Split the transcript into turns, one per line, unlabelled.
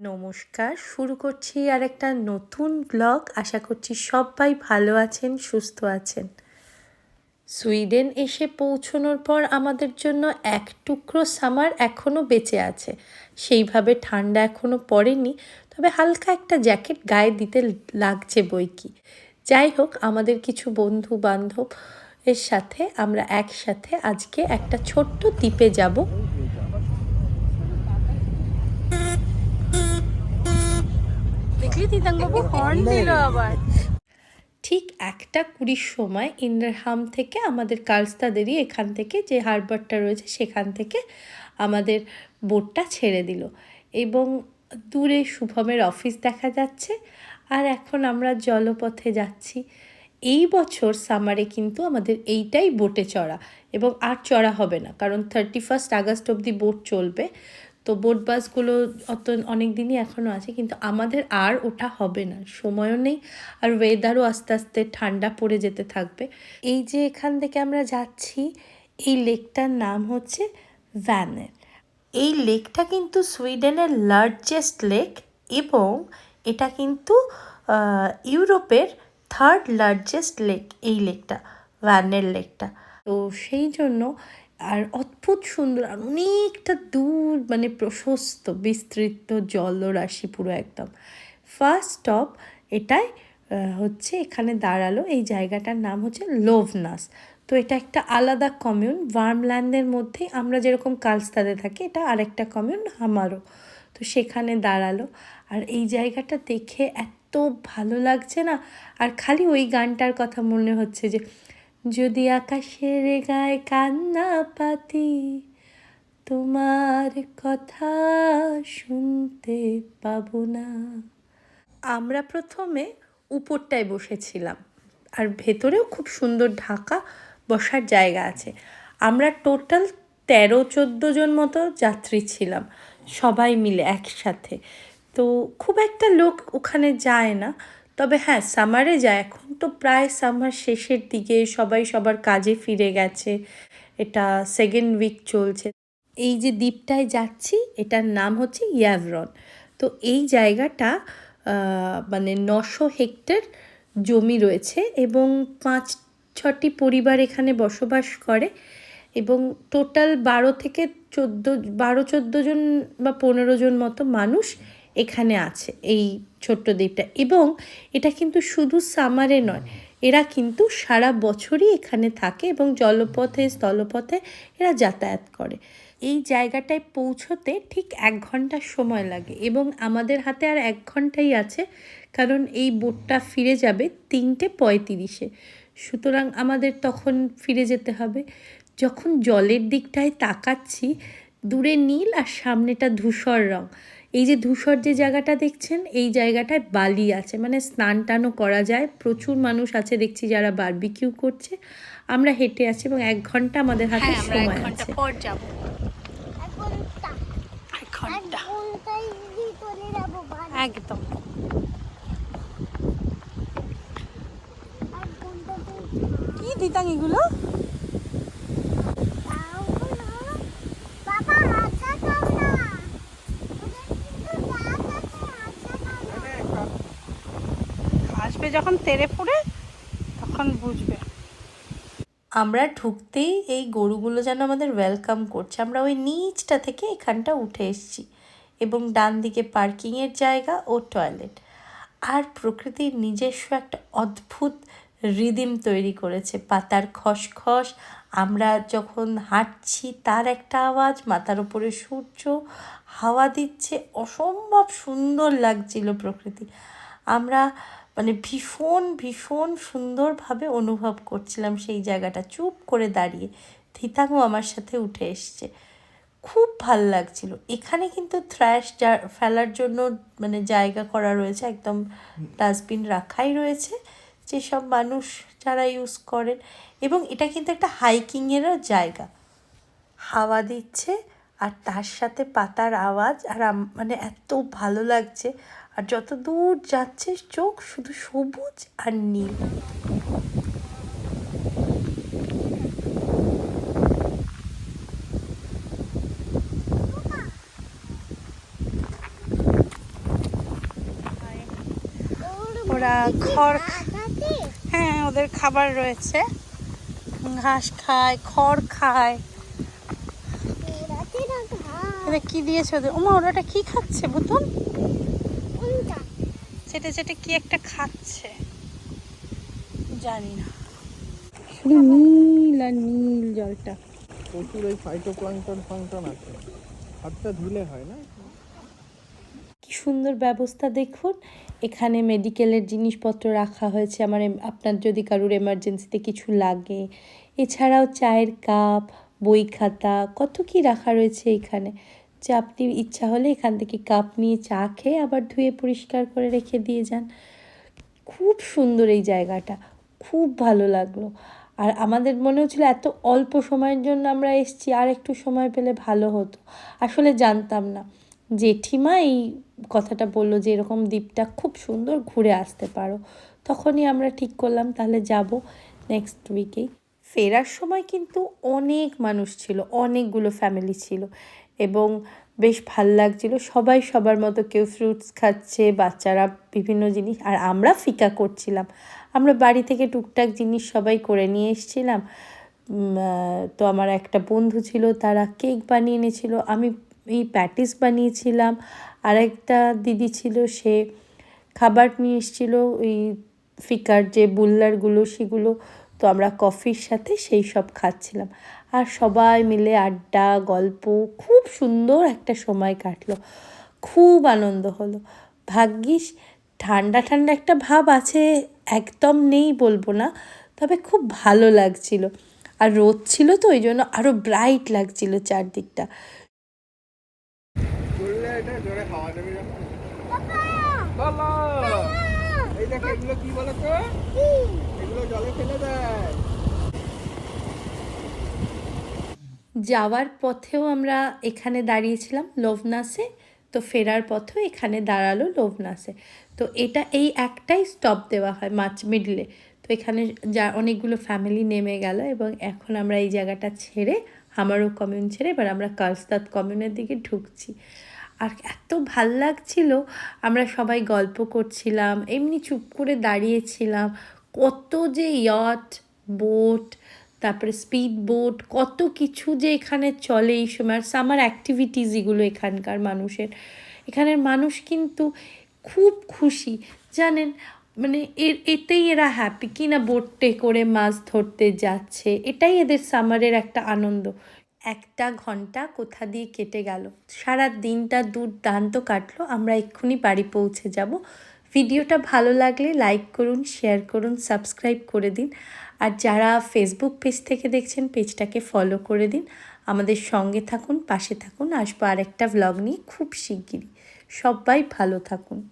নমস্কার, শুরু করছি আর একটা নতুন ব্লগ আশা করছি সবাই ভালো আছেন, সুস্থ আছেন। সুইডেন এসে পৌঁছানোর পর আমাদের জন্য এক টুকরো সামার এখনও বেঁচে আছে। সেইভাবে ঠান্ডা এখনও পড়েনি, তবে হালকা একটা জ্যাকেট গায়ে দিতে লাগছে বই কি যাই হোক, আমাদের কিছু বন্ধু বান্ধব এর সাথে আমরা একসাথে আজকে একটা ছোট্ট দ্বীপে যাব।
তিতাংবাবু হর্ন দিল আবার।
ঠিক একটা কুড়ির সময় ইন্দ্রহাম থেকে আমাদের কালস্তাদেরই এখান থেকে যে হারবারটা রয়েছে সেখান থেকে আমাদের বোটটা ছেড়ে দিল। এবং দূরে শুভমের অফিস দেখা যাচ্ছে আর এখন আমরা জলপথে যাচ্ছি। এই বছর সামারে কিন্তু আমাদের এইটাই বোটে চড়া এবং আর চড়া হবে না কারণ থার্টি ফার্স্ট আগস্ট অবধি বোট চলবে। তো বোট বাসগুলো অত অনেক দিনই এখনও আছে, কিন্তু আমাদের আর ওটা হবে না, সময়ও নেই আর ওয়েদারও আস্তে আস্তে ঠান্ডা পড়ে যেতে থাকবে। এই যে এখান থেকে আমরা যাচ্ছি, এই লেকটার নাম হচ্ছে ভ্যানের এই লেকটা কিন্তু সুইডেনের লার্জেস্ট লেক এবং এটা কিন্তু ইউরোপের থার্ড লার্জেস্ট লেক এই লেকটা ভ্যানের লেকটা। তো সেই জন্য আর অদ্ভুত সুন্দর আর অনেকটা দূর মানে প্রশস্ত, বিস্তৃত জলরাশি পুরো একদম। ফার্স্ট স্টপ এটাই হচ্ছে এখানে দাঁড়াল, এই জায়গাটার নাম হচ্ছে লোভনাস। তো এটা একটা আলাদা কমিউন ভার্মল্যান্ডের মধ্যে আমরা যেরকম কালস্তাদে থাকি, এটা আরেকটা কমিউন আমারও। তো সেখানে দাঁড়াল, আর এই জায়গাটা দেখে এত ভালো লাগছে না। আর খালি ওই গানটার কথা মনে হচ্ছে যে যদি আকাশের গায়ে কান্না পাতি, তোমার কথা শুনতে পাবো না। আমরা প্রথমে উপরটায় বসেছিলাম, আর ভেতরেও খুব সুন্দর ঢাকা বসার জায়গা আছে। আমরা টোটাল তেরো, চোদ্দ জন মতো যাত্রী ছিলাম, সবাই মিলে একসাথে। তো খুব একটা লোক ওখানে যায় না তবে হ্যাঁ সামারে যায় এখন তো প্রায় সামার শেষের দিকে সবাই সবার কাজে ফিরে গেছে। এটা সেকেন্ড উইক চলছে। এই যে দ্বীপটায় যাচ্ছি, এটার নাম হচ্ছে ইয়াভরন তো এই জায়গাটা মানে নশো হেক্টর জমি রয়েছে এবং পাঁচ, ছটি পরিবার এখানে বসবাস করে এবং টোটাল বারো থেকে চোদ্দ, বারো, চোদ্দ জন বা পনেরো জন মতো মানুষ এখানে আছে, এই ছোট্ট দ্বীপটা। এবং এটা কিন্তু শুধু সামারে নয়, এরা কিন্তু সারা বছরই এখানে থাকে এবং জলপথে, স্থলপথে এরা যাতায়াত করে। এই জায়গাটায় পৌঁছতে ঠিক এক ঘণ্টা সময় লাগে এবং আমাদের হাতে আর এক ঘন্টাই আছে, কারণ এই বোটটা ফিরে যাবে তিনটে পঁয়ত্রিশে। সুতরাং আমাদের তখন ফিরে যেতে হবে। যখন জলের দিকটায় তাকাচ্ছি, দূরে নীল আর সামনেটা ধূসর রং। এই যে ধূসর যে জায়গাটা দেখছেন এই জায়গাটায় বালি আছে। মানে স্নান টানও করা যায়। প্রচুর মানুষ আছে দেখছি যারা বারবিকিউ করছে। আমরা হেঁটে আছি এবং এক ঘণ্টা আমাদের হাতে
হ্যাঁ এক
সময়
ঘণ্টা
আছে।
একদম। কি দিতাম এগুলো
বাবা আচ্ছা খাও না ওদের কিন্তু দাঁত আছে আচ্ছা খাও না
আসবে যখন তেরে ফুড়ে তখন বুঝবে।
আমরা ঢুকতেই এই গরুগুলো যেন আমাদের ওয়েলকাম করছে। আমরা ওই নিচটা থেকে এখানটা উঠে এসেছি এবং ডান দিকে পার্কিংয়ের জায়গা ও টয়লেট আর প্রকৃতির নিজস্ব একটা অদ্ভুত রিদিম তৈরি করেছে। পাতার খসখস, আমরা যখন হাঁটছি তার একটা আওয়াজ, মাথার ওপরে সূর্য হাওয়া দিচ্ছে, অসম্ভব সুন্দর লাগছিল প্রকৃতি। আমরা মানে ভীষণ ভীষণ সুন্দরভাবে অনুভব করছিলাম সেই জায়গাটা। চুপ করে দাঁড়িয়ে থিতাঙ্গও আমার সাথে উঠে এসছে। খুব ভালো লাগছিল। এখানে কিন্তু থ্র্যাশ ফেলার জন্য মানে জায়গা করা রয়েছে, একদম ডাস্টবিন রাখাই রয়েছে, যেসব মানুষ যারা ইউজ করেন। এবং এটা কিন্তু একটা হাইকিংয়েরও জায়গা। হাওয়া দিচ্ছে আর তার সাথে পাতার আওয়াজ, আর মানে এত ভালো লাগছে। আর যত দূর যাচ্ছে চোখ শুধু সবুজ আর নীল।
ওরা খড় হ্যাঁ ওদের খাবার রয়েছে। ঘাস খায় খড় খায়। এটা কি দিয়েছে ওদের? ওমা ওরাটা কি খাচ্ছে বুতুন চেটে চেটে কি একটা খাচ্ছে? জানি না।
শুধু নীল আর নীল জলটা।
প্রচুর এই ফাইটোপ্লাঙ্কটন ফাংটন আছে। হাতটা ধুলে হয় না?
কি সুন্দর ব্যবস্থা দেখুন। এখানে মেডিকেলের জিনিসপত্র রাখা হয়েছে। আমার আপনার যদি কারোর এমার্জেন্সিতে কিছু লাগে। এছাড়াও চায়ের কাপ বই খাতা কত কি রাখা রয়েছে এখানে। যে আপনি ইচ্ছা হলে এখান থেকে কাপ নিয়ে চা খেয়ে আবার ধুয়ে পরিষ্কার করে রেখে দিয়ে যান। খুব সুন্দর এই জায়গাটা। খুব ভালো লাগল। আর আমাদের মনে হচ্ছিল এত অল্প সময়ের জন্য আমরা এসেছি, আর একটু সময় পেলে ভালো হতো। আসলে জানতাম না। জেঠিমা এই কথাটা বলল যে, এরকম দ্বীপটা খুব সুন্দর, ঘুরে আসতে পারো। তখনই আমরা ঠিক করলাম, তাহলে যাব নেক্সট উইকেই ফেরার সময় কিন্তু অনেক মানুষ ছিল, অনেকগুলো ফ্যামিলি ছিল। এবং বেশ ভালো লাগছিল। সবাই সবার মতো কেউ ফ্রুটস খাচ্ছে, বাচ্চারা বিভিন্ন জিনিস, আর আমরা ফিকা করছিলাম। আমরা বাড়ি থেকে টুকটাক জিনিস সবাই করে নিয়ে এসেছিলাম। তো আমার একটা বন্ধু ছিল, তারা কেক বানিয়ে এনেছিল, আমি এই প্যাটিস বানিয়েছিলাম। আর একটা দিদি ছিল, সে খাবার নিয়ে এসেছিল, ওই ফিকার যে বুল্লারগুলো, সেগুলো তো আমরা কফির সাথে সেই সব খাচ্ছিলাম। আর সবাই মিলে আড্ডা গল্প খুব সুন্দর একটা সময় কাটলো। খুব আনন্দ হলো। ভাগ্যিস ঠান্ডা ঠান্ডা একটা ভাব আছে একদম নেই বলব না তবে খুব ভালো লাগছিল। আর রোদ ছিল তো ওই জন্য আরও ব্রাইট লাগছিল চারদিকটা।
এটা জোরে বাবা এই এগুলো কি এগুলো জলে ফেলে দেয়।
যাওয়ার পথেও আমরা এখানে দাঁড়িয়েছিলাম লোভনাসে, তো ফেরার পথেও এখানে দাঁড়াল লোভনাসে। তো এটা এই একটাই স্টপ দেওয়া হয় মাছ মিডলে তো এখানে যা অনেকগুলো ফ্যামিলি নেমে গেল এবং এখন আমরা এই জায়গাটা ছেড়ে হামারো কমিউন ছেড়ে এবার আমরা কালস্তাদ কমিউনের দিকে ঢুকছি। আর এত ভালো লাগছিল। আমরা সবাই গল্প করছিলাম, এমনি চুপ করে দাঁড়িয়েছিলাম। কত যে ইয়ট বোট তারপরে স্পিড বোট কত কিছু যে এখানে চলে এই সময়। আর সামার অ্যাক্টিভিটিস এগুলো এখানকার মানুষের। এখানের মানুষ কিন্তু খুব খুশি। জানেন মানে এর, এতেই এরা হ্যাপি কি না বোটে করে মাছ ধরতে যাচ্ছে, এটাই এদের সামারের একটা আনন্দ। একটা ঘণ্টা কোথা দিয়ে কেটে গেল। সারা দিনটা দুর্দান্ত কাটলো। আমরা এক্ষুনি বাড়ি পৌঁছে যাব। ভিডিওটা ভালো লাগলে লাইক করুন, শেয়ার করুন, সাবস্ক্রাইব করে দিন। আর যারা ফেসবুক পেজ থেকে দেখছেন পেজটাকে ফলো করে দিন। আমাদের সঙ্গে থাকুন, পাশে থাকুন। আসব আরেকটা ভ্লগ নিয়ে খুব শিগগিরই। সবাই ভালো থাকুন।